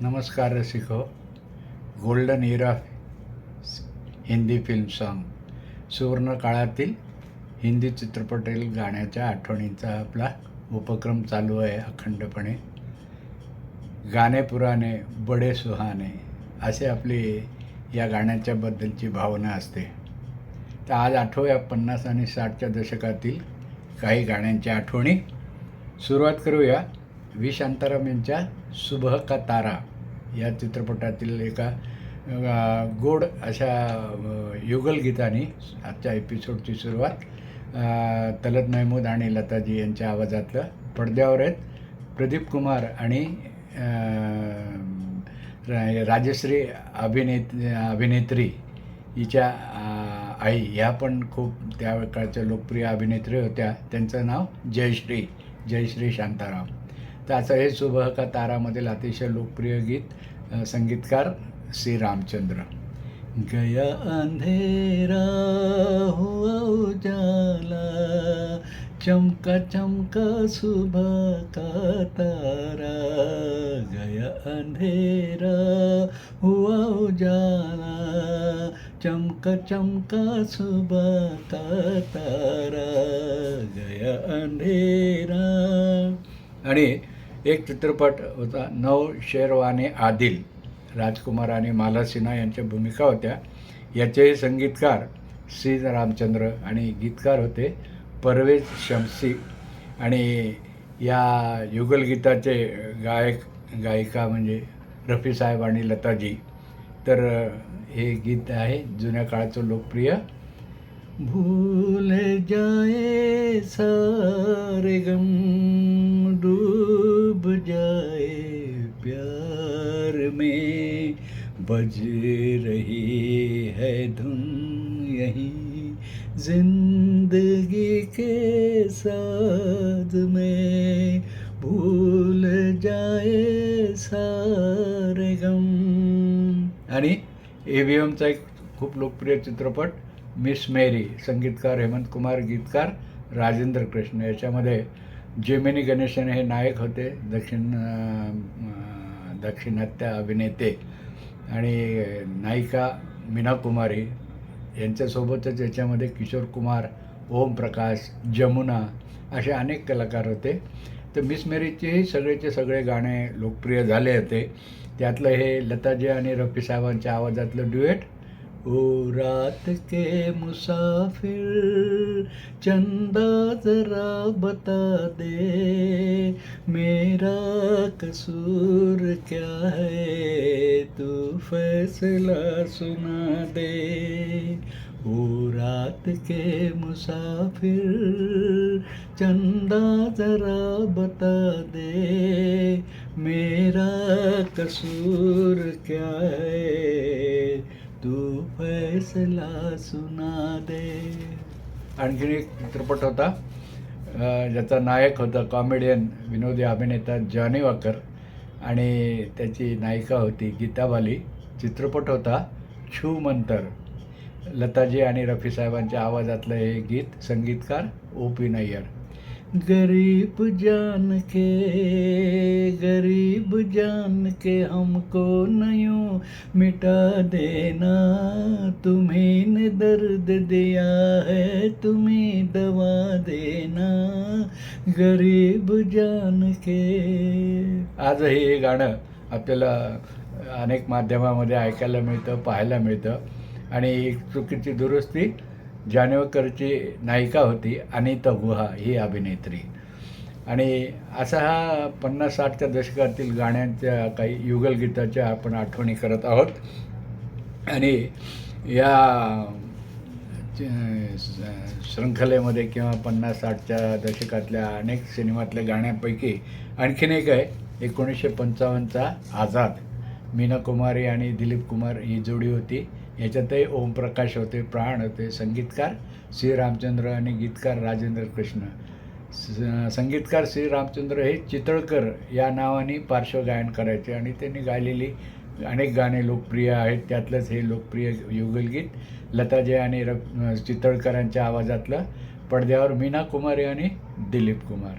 नमस्कार रसिको. Golden era Hindi film song सुवर्ण काळातील हिंदी चित्रपटातील गाण्याच्या आठवणींचा आपला उपक्रम चालू आहे अखंडपणे. गाणे पुराणे बडे सुहाने असे आपली या गाण्याच्याबद्दलची भावना असते. तर आज आठवूया पन्नास आणि साठच्या दशकातील काही गाण्यांच्या आठवणी. सुरुवात करूया व्ही शांताराम यांच्या सुबह का तारा या चित्रपटातील एका गोड अशा युगलगीताने आजच्या एपिसोडची सुरुवात तलत महमूद आणि लताजी यांच्या आवाजातलं पडद्यावर आहेत. प्रदीप कुमार आणि राजश्री अभिनेत अभिनेत्री हिच्या आई ह्या पण खूप त्या काळच्या लोकप्रिय अभिनेत्री होत्या. त्यांचं नाव जयश्री जयश्री शांताराम. असं हे सुबह का तारामधील अतिशय लोकप्रिय गीत संगीतकार श्री रामचंद्र. गया अंधेरा हुआ उजाला चमका चमका सुबह का तारा। गया अंधेरा हुआ उजाला चमका चमका सुबह का तारा। गया अंधेरा। आणि एक चित्रपट होता नव शेरवाने आदिल. राजकुमार आणि माला सिन्हा यांच्या भूमिका होत्या. याचे संगीतकार श्री रामचंद्र आणि गीतकार होते परवेज शमसी. आणि या युगलगीताचे गायक गायिका म्हणजे रफी साहेब आणि लताजी. तर हे गीत आहे जुन्या काळाचं लोकप्रिय. भूल जाए सारे गम डू प्यार में बज रही है धुन यही जिंदगी के साथ में भूल जाए सारे गम। आणि ए व्ही एमचा एक खूप लोकप्रिय चित्रपट मिस मेरी संगीतकार हेमंत कुमार गीतकार राजेंद्र कृष्ण. याच्यामध्ये जेमिनी गणेशन हे नायक होते दक्षिण दाक्षिणात्य अभिनेते आणि नायिका मीना कुमारी यांच्यासोबतच याच्यामध्ये किशोर कुमार ओम प्रकाश जमुना असे अनेक कलाकार होते. तर मिस मेरीचेही सगळेचे सगळे गाणे लोकप्रिय झाले होते. त्यातलं हे लताजी आणि रफी साहेबांच्या आवाजातलं ड्युएट ओ रात के मुसाफिर, चंदा जरा बता दे, मेरा कसूर क्या है? तू फैसला सुना दे। ओ रात के मुसाफिर, चंदा जरा बता दे, मेरा कसूर क्या है? फैसला सुना दे. आणखीन एक चित्रपट होता ज्याचा नायक होता कॉमेडियन विनोदी अभिनेता जॉनी वाकर आणि त्याची नायिका होती गीताबाली. चित्रपट होता छू मंतर. लताजी आणि रफी साहेबांच्या आवाजातलं हे गीत संगीतकार ओ पी नय्यर. गरीब जान के गरीब जान के हमको नयो मिटा देना। तुम्ही ने दर्द दिया है तुम्ही दवा देना। गरीब जान के। आजही हे गाणं आपल्याला अनेक माध्यमामध्ये ऐकायला मिळतं पाहायला मिळतं. आणि एक चुकीची दुरुस्ती जानेवकरची नायिका होती अनिता गुहा ही अभिनेत्री. आणि असा हा पन्नास साठच्या दशकातील गाण्यांच्या काही युगलगीताच्या आपण आठवणी करत आहोत. आणि या शृंखलेमध्ये किंवा पन्नास साठच्या दशकातल्या अनेक सिनेमातल्या गाण्यांपैकी आणखीन एक आहे एकोणीसशे पंचावन्नचा आझाद. मीना कुमारी आणि दिलीप कुमार ही जोडी होती. याच्यातही ओमप्रकाश होते प्राण होते संगीतकार श्री रामचंद्र आणि गीतकार राजेंद्र कृष्ण. स- संगीतकार श्री रामचंद्र हे चितळकर या नावाने पार्श्वगायन करायचे आणि त्यांनी गायलेली अनेक गाणे लोकप्रिय आहेत. त्यातलंच हे लोकप्रिय युगलगीत लताजय आणि र चितळकरांच्या आवाजातलं पडद्यावर मीना कुमारी आणि दिलीप कुमार.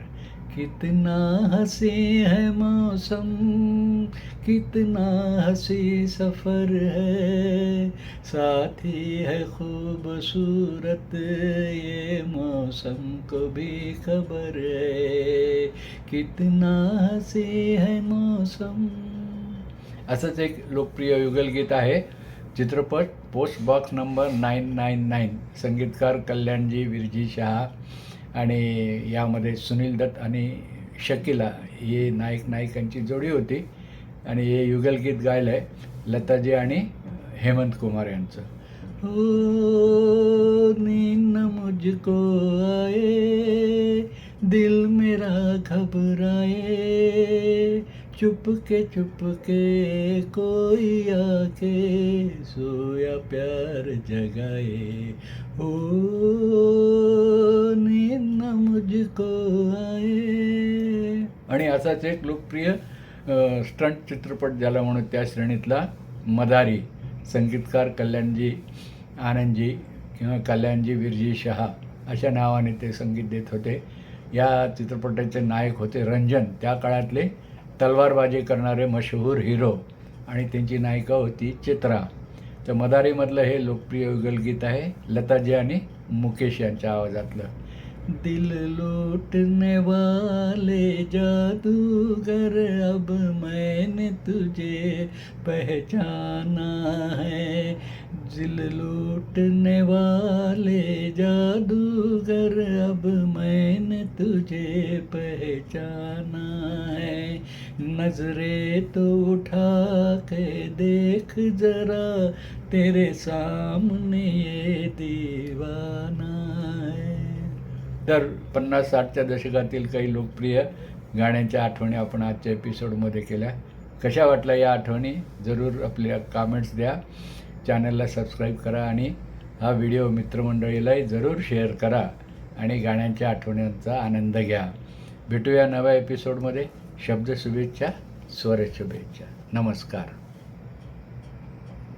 कितना हसी है मौसम, कितना हसी सफ़र है। साथी है खूबसूरत ये मौसम को भी खबर है। कितना हसी है मौसम। असंच एक लोकप्रिय युगल गीत आहे, चित्रपट post box number nine nine nine संगीतकार कल्याणजी, विरजी शहा। आणि यामध्ये सुनील दत्त आणि शकिला हे नायक नायिकांची जोडी होती. आणि हे युगलगीत गायलं आहे लताजी आणि हेमंत कुमार यांचं. हो नींद मुझको आए दिल मेरा घबराए चुपके चुपके कोई आके सोया प्यार जगाए। हो नींद मुझको आए। आणि असाच एक लोकप्रिय स्टंट चित्रपट ज्याला म्हणून त्या श्रेणीतला मदारी संगीतकार कल्याणजी आनंदजी किंवा कल्याणजी विरजी शहा अशा नावाने ते संगीत देत होते. या चित्रपटाचे नायक होते रंजन. त्या काळातले तलवारबाजी करणारे मशहूर हिरो आणि त्यांची नायिका होती चित्रा. तर मदारीमधलं हे लोकप्रिय युगलगीत आहे लताजी आणि मुकेश यांच्या आवाजातलं. दिल लूटने वाले जादूगर अब मैंने तुझे पहचाना है। दिल लूटने वाले जादूगर अब तुझे पहचाना है नजरे तो उठा के देख जरा तेरे सामने ये दीवाना है तर पन्नास साठच्या दशकातील काही लोकप्रिय गाण्याच्या आठवणी आपण आजच्या एपिसोडमध्ये केल्या. कशा वाटल्या या आठवणी? जरूर आपल्या कामेंट्स द्या. चॅनलला सबस्क्राईब करा आणि हा व्हिडिओ मित्रमंडळीलाही जरूर शेअर करा. आणि गाण्यांच्या आठवण्यांचा आनंद घ्या. भेटूया नव्या एपिसोडमध्ये शब्द शुभेच्छा स्वर शुभेच्छा नमस्कार.